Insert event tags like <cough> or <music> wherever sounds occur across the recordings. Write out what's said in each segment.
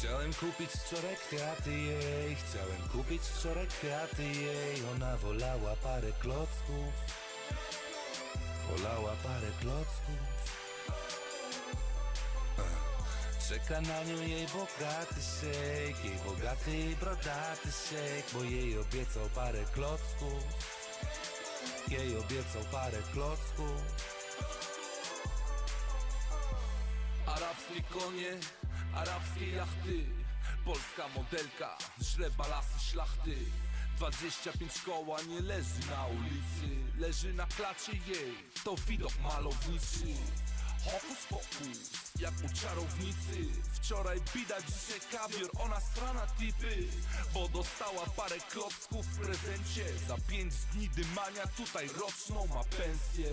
Chciałem kupić wczoraj kwiaty jej Chciałem kupić wczoraj kwiaty jej. Ona wolała parę klocków Wolała parę klocków. Czeka na nią jej bogaty szejk Jej bogaty i brodaty szejk Bo jej obiecał parę klocków. Jej obiecał parę klocków. Arabskie konie, arabskie jachty. Polska modelka, źle balasy szlachty. 25 koła nie leży na ulicy. Leży na klacie jej, to widok malowniczy Hokus pokus, jak u czarownicy. Wczoraj bida, dzisiaj kawior, ona strana tipy. Bo dostała parę klocków w prezencie. Za 5 dni dymania, tutaj roczną ma pensję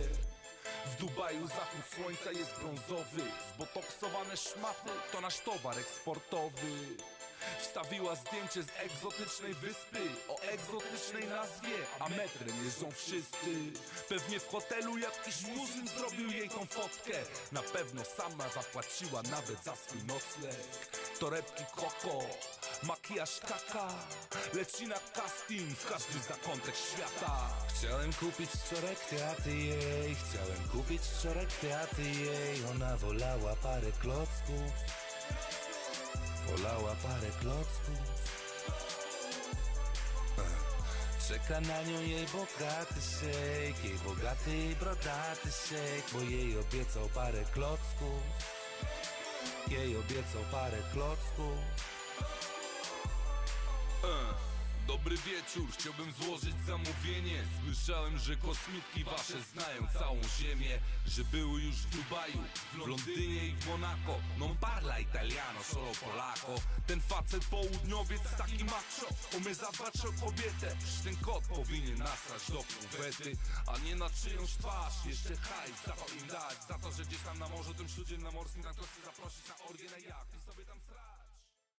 w Dubaju zachód słońca jest brązowy. Zbotoksowane szmaty to nasz towar eksportowy. Wstawiła zdjęcie z egzotycznej wyspy O egzotycznej nazwie A metrem jeżdżą wszyscy. Pewnie w hotelu jakiś murzyn zrobił jej tą fotkę. Na pewno sama zapłaciła nawet za swój nocleg. Torebki koko, makijaż kaka Leci na casting w każdy zakątek świata. Chciałem kupić wczoraj kwiaty jej kupić wczoraj kwiaty jej Ona wolała parę klocków. Wolała parę klocków. <laughs> Czeka na nią jej bogaty szejk Jej bogaty i brodaty szejk Bo jej obiecał parę klocków. Jej obiecał parę klocków. E, Dobry wieczór, chciałbym złożyć zamówienie. Słyszałem, że kosmitki wasze znają całą ziemię Że były już w Dubaju, w Londynie i w Monako. Non parla italiano, solo polako Ten facet południowiec taki macho. Umie zadbać o kobietę. Przecież ten kot powinien nasrać do kuwety A nie na czyjąś twarz. Jeszcze hajs za to im dać Za to, że gdzieś tam na morzu tym śludzie na morskim Tak to zaprosić na orgię na jacht I sobie tam srać